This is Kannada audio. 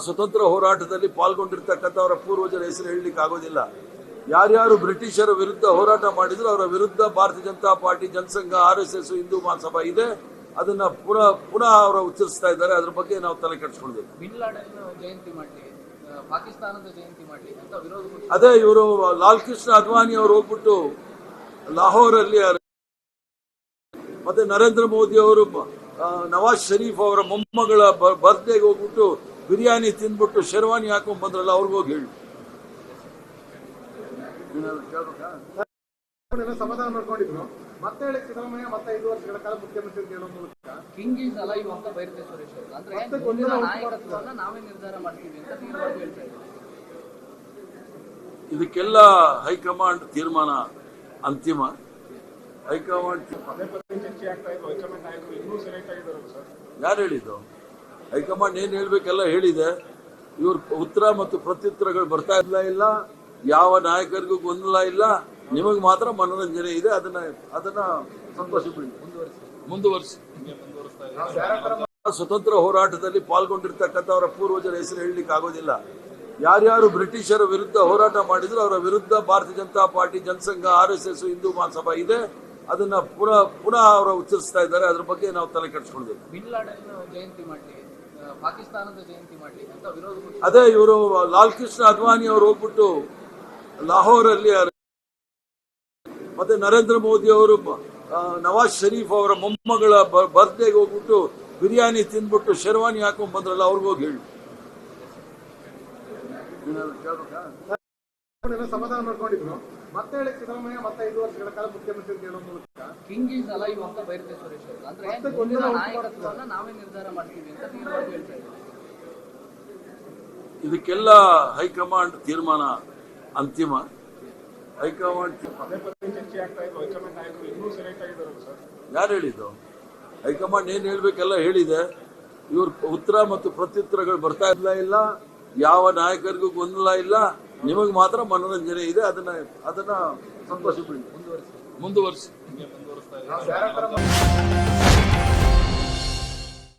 ಸ್ವತಂತ್ರ ಹೋರಾಟದಲ್ಲಿ ಪಾಲ್ಗೊಂಡಿರ್ತಕ್ಕಂಥವರ ಪೂರ್ವಜರ ಹೆಸರು ಹೇಳಲಿಕ್ಕೆ ಆಗೋದಿಲ್ಲ. ಯಾರ್ಯಾರು ಬ್ರಿಟಿಷರ ವಿರುದ್ಧ ಹೋರಾಟ ಮಾಡಿದ್ರು ಅವರ ವಿರುದ್ಧ Bharatiya Janata party Jan Sangh R S S Hindu Mahasabha ಇದೆ. ಅದನ್ನ ಪುನಃ ಪುನಃ ಅವರು ಉಚ್ಚರಿಸ್ತಾ ಇದ್ದಾರೆ. ಅದ್ರ ಬಗ್ಗೆ ನಾವು ತಲೆ ಕೆಡಿಸ್ಕೊಳ್ಬೇಕು. ಬಿನ್ ಲಾಡೆನ್ ಜಯಂತಿ ಮಾಡಲಿ ಪಾಕಿಸ್ತಾನದ ಜಯಂತಿ ಮಾಡಲಿ ಅಂತ ವಿರೋಧ ಪಕ್ಷ ಅದೇ ಇವರು ಲಾಲ್ ಕೃಷ್ಣ ಅದ್ವಾನಿ ಅವರು ಹೋಗ್ಬಿಟ್ಟು ಲಾಹೋರಲ್ಲಿ ಮತ್ತೆ ನರೇಂದ್ರ ಮೋದಿ ಅವರು ನವಾಜ್ ಶರೀಫ್ ಅವರ ಮೊಮ್ಮಗಳ ಬರ್ತ್ಡೇಗೆ ಹೋಗ್ಬಿಟ್ಟು ಬಿರಿಯಾನಿ ತಿಂದ್ಬಿಟ್ಟು ಶೆರ್ವಾನಿ ಹಾಕೊಂಡ್ ಬಂದ್ರಲ್ಲ ಅವ್ರಿಗೆ ಹೋಗಿ ಹೇಳಿ. ಸಮಾಧಾನ ಮಾಡ್ಕೊಂಡಿದ್ರು. ಮತ್ತೆ ಹೇಳಿ ಸಿದ್ದರಾಮಯ್ಯ ಮತ್ತೆ ಐದು ವರ್ಷಗಳ ಕಾಲ ಮುಖ್ಯಮಂತ್ರಿ ಅಂತ ಹೇಳೋ ಮೂಲಕ ಕಿಂಗ್ ಈಸ್ ಅಲೈವ್ ಅಂತ ಬೈರುತ್ತೆ ಸುರೇಶ್ ಅವರು. ಅಂದ್ರೆ ಮತ್ತೆ ಮುಂದಿನ ನಾಯಕತ್ವವನ್ನ ನಾವೇ ನಿರ್ಧಾರ ಮಾಡ್ತೀವಿ ಅಂತ ತೀವ್ರವಾಗಿ ಹೇಳ್ತಾ ಇದ್ದಾರೆ. ಇದಕ್ಕೆಲ್ಲ ಹೈಕಮಾಂಡ್ ತೀರ್ಮಾನ ಅಂತಿಮ. ಹೈಕಮಾಂಡ್ ಯಾರು ಹೇಳಿದ್ದು? ಹೈಕಮಾಂಡ್ ಏನ್ ಹೇಳ್ಬೇಕೆಲ್ಲ ಹೇಳಿದೆ. ಇವ್ರ ಉತ್ತರ ಮತ್ತು ಪ್ರತ್ಯುತ್ತರಗಳು ಬರ್ತಾ ಇಲ್ಲ ಇಲ್ಲ. ಯಾವ ನಾಯಕರಿಗೂ ಗೊಂದಲ ಇಲ್ಲ. ನಿಮಗೆ ಮಾತ್ರ ಮನೋರಂಜನೆ ಇದೆ. ಅದನ್ನ ಅದನ್ನ ಸಂತೋಷ ಮುಂದುವರಿಸಿ. ಸ್ವತಂತ್ರ ಹೋರಾಟದಲ್ಲಿ ಪಾಲ್ಗೊಂಡಿರ್ತಕ್ಕಂಥವರ ಪೂರ್ವಜರ ಹೆಸರು ಹೇಳಲಿಕ್ಕೆ ಆಗೋದಿಲ್ಲ. ಯಾರ್ಯಾರು ಬ್ರಿಟಿಷರ ವಿರುದ್ಧ ಹೋರಾಟ ಮಾಡಿದ್ರು, ಅವರ ವಿರುದ್ಧ Bharatiya Janata party, Jan Sangh, R S S, Hindu Mahasabha ಇದೆ. ಅದನ್ನ ಪುನಃ ಪುನಃ ಅವರು ಉಚ್ಚರಿಸ್ತಾ ಇದ್ದಾರೆ. ಅದ್ರ ಬಗ್ಗೆ ನಾವು ತಲೆ ಕೆಡಿಸ್ಕೊಳ್ಬೇಕು. ಅದೇ ಇವರು ಲಾಲ್ ಕೃಷ್ಣ ಅದ್ವಾನಿ ಅವರು ಹೋಗ್ಬಿಟ್ಟು ಲಾಹೋರಲ್ಲಿ ಮತ್ತೆ ನರೇಂದ್ರ ಮೋದಿ ಅವರು ನವಾಜ್ ಶರೀಫ್ ಅವರ ಮೊಮ್ಮಗಳ ಬರ್ತ್ಡೇಗೆ ಹೋಗ್ಬಿಟ್ಟು ಬಿರಿಯಾನಿ ತಿನ್ಬಿಟ್ಟು ಶೆರ್ವಾನಿ ಹಾಕೊಂಡ್ ಬಂದ್ರಲ್ಲ ಅವ್ರಿಗೆ ಹೋಗಿ ಹೇಳಿ. ಸಮಾಧಾನ ಮಾಡ್ಕೊಂಡಿದ್ರು. ಮತ್ತೆ ಹೇಳಿ ಸಿದ್ದರಾಮಯ್ಯ ಮತ್ತೆ ಐದು ವರ್ಷಗಳ ಕಾಲ ಮುಖ್ಯಮಂತ್ರಿ ಅಂತ ಹೇಳೋ ಮೂಲಕ. ಕಿಂಗ್ ಈಸ್ ಅಲೈವ್ ಅಂತ ಸುರೇಶ್ ಅವರು. ಅಂದ್ರೆ ಮುಂದಿನ ನಾಯಕತ್ವವನ್ನ ನಾವೇ ನಿರ್ಧಾರ ಮಾಡ್ತೀವಿ ಅಂತ ತೀರ್ಮಾನ ಹೇಳ್ತಾ ಇದ್ದಾರೆ. ಇದಕ್ಕೆಲ್ಲ ಹೈಕಮಾಂಡ್ ತೀರ್ಮಾನ ಅಂತಿಮ. ಹೈಕಮಾಂಡ್ ಯಾರು ಹೇಳಿದ್ದು? ಹೈಕಮಾಂಡ್ ಏನ್ ಹೇಳ್ಬೇಕೆಲ್ಲ ಹೇಳಿದೆ. ಇವ್ರ ಉತ್ತರ ಮತ್ತು ಪ್ರತ್ಯುತ್ತರಗಳು ಬರ್ತಾ ಇಲ್ಲ ಇಲ್ಲ. ಯಾವ ನಾಯಕರಿಗೂ ಗೊಂದಲ ಇಲ್ಲ. ನಿಮಗೆ ಮಾತ್ರ ಮನೋರಂಜನೆ ಇದೆ. ಅದನ್ನ ಅದನ್ನ ಸಂತೋಷ ಬಿಡಿ ಮುಂದುವರಿಸಿ. ಯಾರ